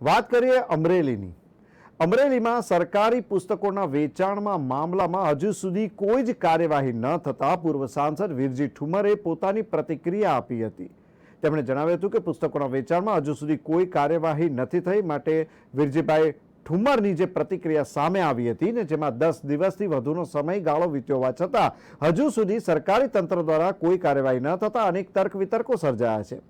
વાત કરીએ અમરેલીની. અમરેલીમાં સરકારી પુસ્તકોના વેચાણમાં મામલામાં હજુ સુધી કોઈ જ કાર્યવાહી ન થતાં પૂર્વ સાંસદ વીરજી ઠુમરે પોતાની પ્રતિક્રિયા આપી હતી. તેમણે જણાવ્યું હતું કે પુસ્તકોના વેચાણમાં હજુ સુધી કોઈ કાર્યવાહી નથી થઈ માટે વીરજીભાઈ ઠુમરની જે પ્રતિક્રિયા સામે આવી હતી ને જેમાં દસ દિવસથી વધુનો સમયગાળો વીત્યો હોવા છતાં હજુ સુધી સરકારી તંત્ર દ્વારા કોઈ કાર્યવાહી ન થતાં અનેક તર્ક વિતર્કો સર્જાયા છે.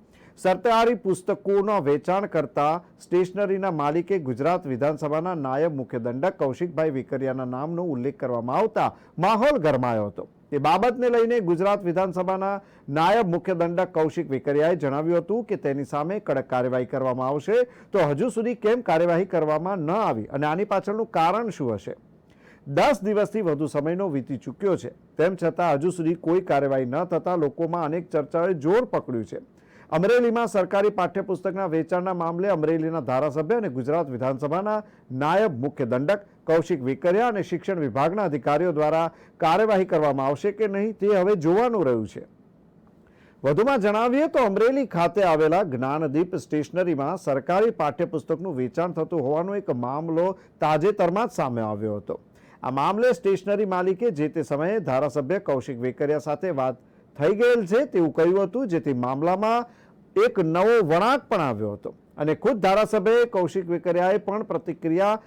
સરકારી પુસ્તકોનો વેચાણ કરતા સ્ટેશનરીના માલિકે ગુજરાત વિધાનસભાના નાયબ મુખ્ય દંડક કૌશિકભાઈ વિકરિયાના નામનો ઉલ્લેખ કરવામાં આવતા માહોલ ગરમાયો હતો. તે બાબતને લઈને ગુજરાત વિધાનસભાના નાયબ મુખ્ય દંડક કૌશિક વિકરિયાએ જણાવ્યું હતું કે તેની સામે કડક કાર્યવાહી કરવામાં આવશે, તો હજુ સુધી કેમ કાર્યવાહી કરવામાં ન આવી અને આની પાછળનું કારણ શું હશે? દસ દિવસથી વધુ સમયનો વીતી ચૂક્યો છે. તેમ છતાં હજુ સુધી કોઈ કાર્યવાહી ન થતાં લોકોમાં અનેક ચર્ચાઓએ જોર પકડ્યું છે. અમરેલીમાં સરકારી પાઠ્યપુસ્તકના વેચાણના મામલે અમરેલીના ધારાસભ્ય અને ગુજરાત વિધાનસભાના નાયબ મુખ્ય દંડક કૌશિક વિકરિયા અને શિક્ષણ વિભાગના અધિકારીઓ દ્વારા કાર્યવાહી કરવામાં આવશે કે નહીં તે હવે જોવાનું રહ્યું છે. વધુમાં જણાવીએ તો અમરેલી ખાતે આવેલા જ્ઞાનદીપ સ્ટેશનરીમાં સરકારી પાઠ્યપુસ્તકનું વેચાણ થતું હોવાનો એક મામલો તાજેતરમાં જ સામે આવ્યો હતો. આ મામલે સ્ટેશનરી માલિકે જે તે સમયે ધારાસભ્ય કૌશિક વેકરિયા સાથે વાત થઈ ગયેલ છે તેવું કહ્યું હતું, જેથી મામલામાં એક નવો વળાંક પણ આવ્યો હતો. અને ખુદ ધારાસભ્ય કૌશિક વેકરિયાએ પણ પ્રતિક્રિયા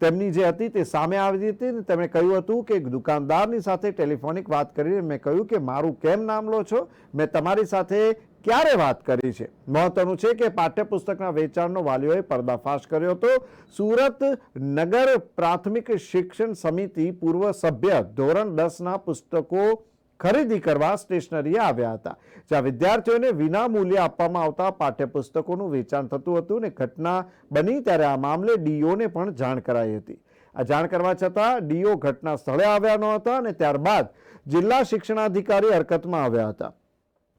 તેમની જે હતી તે સામે આવી હતી ને તેમણે કહ્યું હતું કે દુકાનદારની સાથે ટેલિફોનિક વાત કરીને મેં કહ્યું કે મારું કેમ નામ લો છો? મેં તમારી સાથે ક્યારે વાત કરી છે? મહત્વનું છે કે પાઠ્યપુસ્તકના વેચાણનો વાલીઓએ પર્દાફાશ કર્યો હતો. સુરત નગર પ્રાથમિક શિક્ષણ સમિતિ પૂર્વ સભ્ય ધોરણ દસના પુસ્તકો ખરીદી કરવા સ્ટેશનરીએ આવ્યા હતા, જ્યાં વિદ્યાર્થીઓને વિના મૂલ્યે આપવામાં આવતા પાઠ્યપુસ્તકોનું વેચાણ થતું હતું અને ઘટના બની ત્યારે આ મામલે ડીઓને પણ જાણ કરાઈ હતી. આ જાણ કરવા છતાં ડીઓ ઘટના સ્થળે આવ્યા ન અને ત્યારબાદ જિલ્લા શિક્ષણાધિકારી હરકતમાં આવ્યા હતા.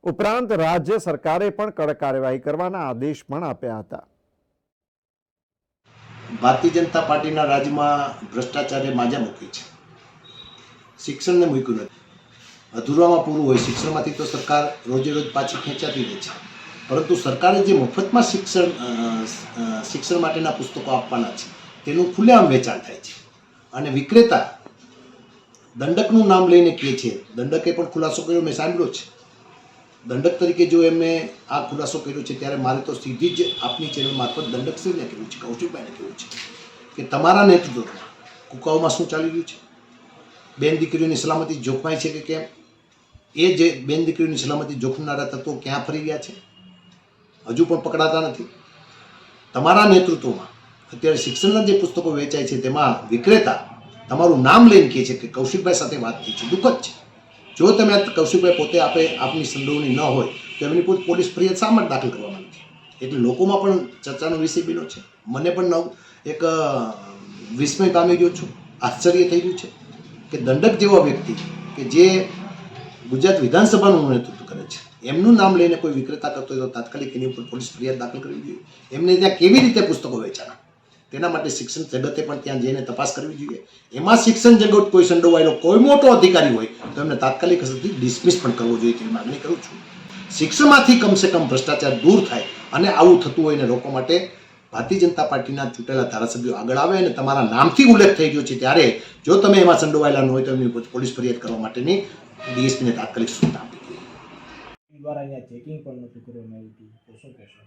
ઉપરાંત રાજ્ય સરકારે પણ કડક કાર્યવાહી કરવાના આદેશ પણ આપ્યા હતા. ભારતીય જનતા પાર્ટીના રાજ્યમાં ભ્રષ્ટાચારે માજા મૂકી છે. શિક્ષણને મૂક્યું નથી. અધૂરામાં પૂરું હોય, શિક્ષણમાંથી તો સરકાર રોજે રોજ પાછી ખેંચાતી રહે છે. પરંતુ સરકારે જે મફતમાં શિક્ષણ શિક્ષણ માટેના પુસ્તકો આપવાના છે, તેનું ખુલ્લેઆમ વેચાણ થાય છે. અને વિક્રેતા દંડકનું નામ લઈને કહે છે, દંડકે પણ ખુલાસો કર્યો, મેં સાંભળ્યો છે. દંડક તરીકે જો એમણે આ ખુલાસો કર્યો છે, ત્યારે મારે તો સીધી જ આપની ચેનલ મારફત દંડકશ્રીને કહ્યું છે, કૌશિકભાઈને કહેવું છે કે તમારા નેતૃત્વમાં કુકાઓમાં શું ચાલી રહ્યું છે? બેન દીકરીઓની સલામતી જોખમાય છે કે કેમ? એ જે બેન દીકરીઓની સલામતી જોખમનારા તત્વો ક્યાં ફરી ગયા છે? હજુ પણ પકડાતા નથી. તમારા નેતૃત્વમાં અત્યારે શિક્ષણના જે પુસ્તકો વેચાય છે તેમાં વિક્રેતા તમારું નામ લઈને કહે છે કે કૌશિકભાઈ સાથે વાત થઈ છે. દુઃખદ છે. જો તમે કૌશિકભાઈ પોતે આપે આપની સંડોવણી ન હોય, તો એમની પોતે પોલીસ ફરિયાદ શા માટે દાખલ કરવામાં નથી એટલે લોકોમાં પણ ચર્ચાનો વિષય બન્યો છે. મને પણ નવ એક વિસ્મય પામી ગયો છું. આશ્ચર્ય થઈ ગયું છે કે દંડક જેવો વ્યક્તિ કે જે ગુજરાત વિધાનસભાનું નેતૃત્વ કરે છે. એમનું નામ લઈને કોઈ વિક્રેતા કરતો હોય તો તાત્કાલિક એની ઉપર પોલીસ ફરિયાદ દાખલ કરવી જોઈએ. એમને ત્યાં કેવી રીતે પુસ્તકો વેચાણા તેના માટે શિક્ષણ જગતે પણ ત્યાં જઈને તપાસ કરવી જોઈએ. એમાં શિક્ષણ જગત કોઈ સંડોવાયેલો કોઈ મોટો અધિકારી હોય તો એમને તાત્કાલિક અસરથી ડિસમિસ પણ કરવો જોઈએ તેવી માગણી કરું છું. શિક્ષણમાંથી કમસે કમ ભ્રષ્ટાચાર દૂર થાય અને આવું થતું હોય એને રોકવા માટે ભારતીય જનતા પાર્ટીના ચૂંટેલા ધારાસભ્યો આગળ આવે અને તમારા નામથી ઉલ્લેખ થઈ ગયો છે ત્યારે જો તમે એમાં સંડોવાયેલા ન હોય તો એમની પોલીસ ફરિયાદ કરવા માટેની ડીએસપીને તાત્કાલિક સૂચના આપી હતી દ્વારા અહીંયા ચેકિંગ પણ નથી કરવામાં આવ્યું હતું તો શું કહેશો?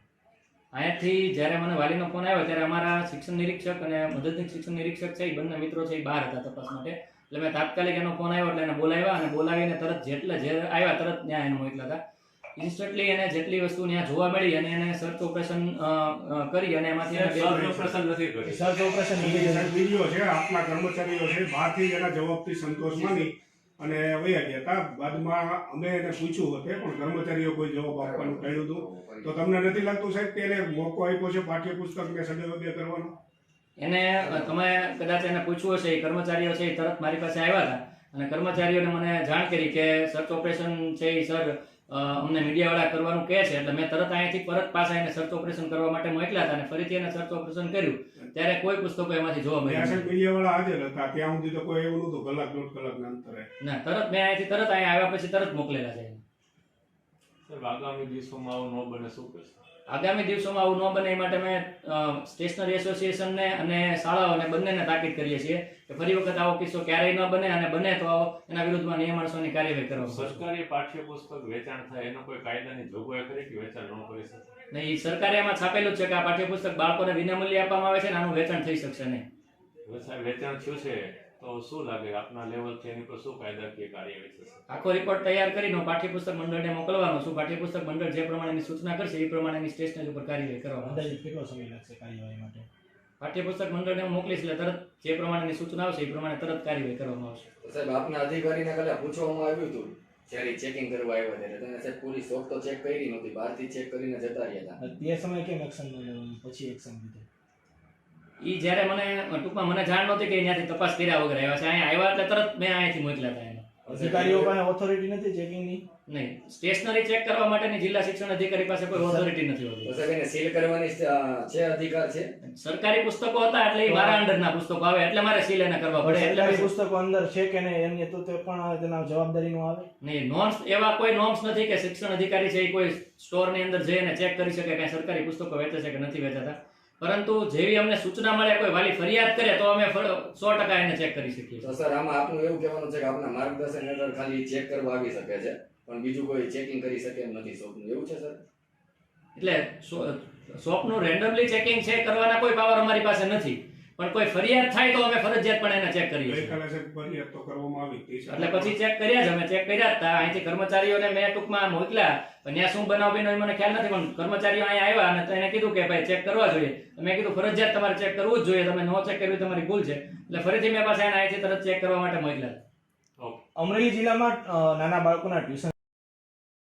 અહીંયાથી જ્યારે મને વાલીનો ફોન આવ્યો ત્યારે અમારા શિક્ષણ નિરીક્ષક અને મદદનીશ શિક્ષણ નિરીક્ષક છે એ બંને મિત્રો છે એ બહાર હતા તપાસ માટે. એટલે મેં તાત્કાલિક એનો ફોન આવ્યો એટલે એને બોલાવ્યા અને બોલાવીને તરત જેટલા જે આવ્યા તરત ત્યાં એને મોકલા હતા. ઇન્સ્ટન્ટલી એને જેટલી વસ્તુ ત્યાં જોવા મળી અને એને સર્ચ ઓપરેશન કરી અને એમાંથી સર્ચ ઓપરેશન નથી કરી સર્ચ ઓપરેશન વીડિયો છે આપના કર્મચારીઓ છે બહારથી એના જવાબથી સંતોષ માની. અને વયા ગયા હતા. બાદમાં અમે એને પૂછ્યું હતું પણ કર્મચારીઓ કોઈ જવાબ આપવાનું કહ્યું હતું? તો તમને નથી લાગતું સાહેબ કે એને મોકો આપ્યો છે પાઠ્યપુસ્તકને સદવ્યય કરવાનો? એને તમે કદાચ એને પૂછવું હશે એ કર્મચારીઓ છે એ તરત મારી પાસે આવ્યા હતા. અને કર્મચારીઓને મને જાણ કરી કે સર્ચ ઓપરેશન છે એ સર. અમને મીડિયાવાળા કરવાનું કહે છે. એટલે મેં તરત અહીંયાથી પરત પાછા એને સર્ચ ઓપરેશન કરવા માટે મોકલ્યા હતા અને ફરીથી એને સર્ચ ઓપરેશન કર્યું. ત્યારે કોઈ પુસ્તકો એમાંથી જોવા મળ્યું મીડિયાવાળા હાજર હતા. ત્યાં સુધી તો કોઈ એવું નહોતું. કલાક દોઢ કલાકના અંતરે. ના તરત મેં અહીંયાથી તરત અહીંયા આવ્યા પછી તરત મોકલેલા છે. સર આગામી દિવસોમાં આવું ન બને શું કહેશો આગામી દિવસોમાં આવું ન બને એ માટે અમે સ્ટેશનરી એસોસિએશનને અને શાળાઓને બંનેને તાકીદ કરીએ છીએ કે ફરી વખત આવો કિસ્સો ક્યારેય ન બને અને બને તો એના વિરુદ્ધમાં નિયમાણસોની કાર્યવાહી કરો. સરકારી પાઠ્યપુસ્તક વેચાણ થાય એનો કોઈ કાયદાની જોગવાઈ કરી કે વેચાણ ન કરી શકે? નહીં સરકારે એમાં છાપેલું જ છે કે આ પાઠ્યપુસ્તક બાળકોને વિનામૂલ્યે આપવામાં આવે છે અને આનું વેચાણ થઈ શકશે નહીં. વેચાણ થયું છે. તો શું લાગે? આપના લેવલથી એની પર શું કાયદાકીય કાર્યવાહી થશે? આખો રિપોર્ટ તૈયાર કરીને હું પાઠ્યપુસ્તક મંડળને મોકલવાનો છું. પાઠ્યપુસ્તક મંડળ જે પ્રમાણેની સૂચના કરશે એ પ્રમાણેની સ્ટેશનરી ઉપર કાર્યવાહી કરવા આવશે. અંદાજિત કેટલો સમય લાગશે કાર્યવાહી માટે? પાઠ્યપુસ્તક મંડળને હું મોકલીશ એટલે તરત જે પ્રમાણેની સૂચના આવશે એ પ્રમાણે તરત કાર્યવાહી કરવામાં આવશે. સાહેબ આપના અધિકારીને કાલે પૂછવામાં આવ્યું હતું જ્યારે ચેકિંગ કરવા આવ્યા ત્યારે. તમે સાહેબ પૂરી શોપ તો ચેક કરી નહોતી બહારથી ચેક કરીને જતા રહ્યા હતા. તે સમયે કેમ એક્શન ન લેવાનું પછી એક્શન લીધું. ઈ જ્યારે મને ટૂંકમાં મને જાણ નહોતી કે ત્યાંથી તપાસ કર્યા વગર આવ્યા છે. અહીંયા આવ્યા એટલે તરત મેં અહીંયાથી મોકલ્યા હતા અધિકારીઓ પાસે ઓથોરિટી નથી ચેકિંગની નહીં. સ્ટેશનરી ચેક કરવા માટેની જિલ્લા શિક્ષણ અધિકારી પાસે કોઈ ઓથોરિટી નથી હોતી. સાહેબ એને સીલ કરવાની છે અધિકાર છે? સરકારી પુસ્તકો હતા એટલે એ મારા અંડરના પુસ્તકો આવે એટલે મારે સીલ એને કરવા પડે. એટલે પુસ્તકો અંદર છે કે નહીં એમને તો તે પણ તેના જવાબદારીનો આવે? નહીં નોર્મ્સ એવા કોઈ નોર્મ્સ નથી કે શિક્ષણ અધિકારી છે એ કોઈ સ્ટોરની અંદર જઈને ચેક કરી શકે કે સરકારી પુસ્તકો વેચે છે કે નથી વેચાતા. પરંતુ જેવી અમને સૂચના મળે કોઈ વાલી ફરિયાદ કરે તો અમે સો ટકા એને ચેક કરી શકીએ તો સર આમાં આપનું એવું કહેવાનું છે કે આપના માર્ગદર્શન હેઠળ ખાલી ચેક કરવા આવી શકે છે પણ બીજું કોઈ ચેકિંગ કરી શકે એમ નથી શોપનું એવું છે સર? એટલે શોપનું રેન્ડમલી ચેકિંગ છે કરવાના કોઈ પાવર અમારી પાસે નથી. પણ કોઈ ફરિયાદ થાય તો અમે ફરજિયાતપણે એને ચેક કરીએ છીએ. ગઈકાલે સાહેબ ફરિયાદ તો કરવામાં આવી હતી. એટલે પછી ચેક કર્યા જ અમે ચેક કર્યા હતા અહીંથી કર્મચારીઓને મેં ટૂંકમાં મોકલ્યા. પણ ત્યાં શું બનાવ બન્યો એ મને ખ્યાલ નથી પણ કર્મચારીઓ અહીંયા આવ્યા અને એને કીધું કે ભાઈ ચેક કરવા જોઈએ. તો મેં કીધું ફરજિયાત તમારે ચેક કરવું જ જોઈએ. તમે નો ચેક કર્યું તમારી ભૂલ છે. એટલે ફરીથી મેં પાસે એને અહીંથી તરત ચેક કરવા માટે મોકલ્યા. અમરેલી જિલ્લામાં નાના બાળકોના ટ્યુશન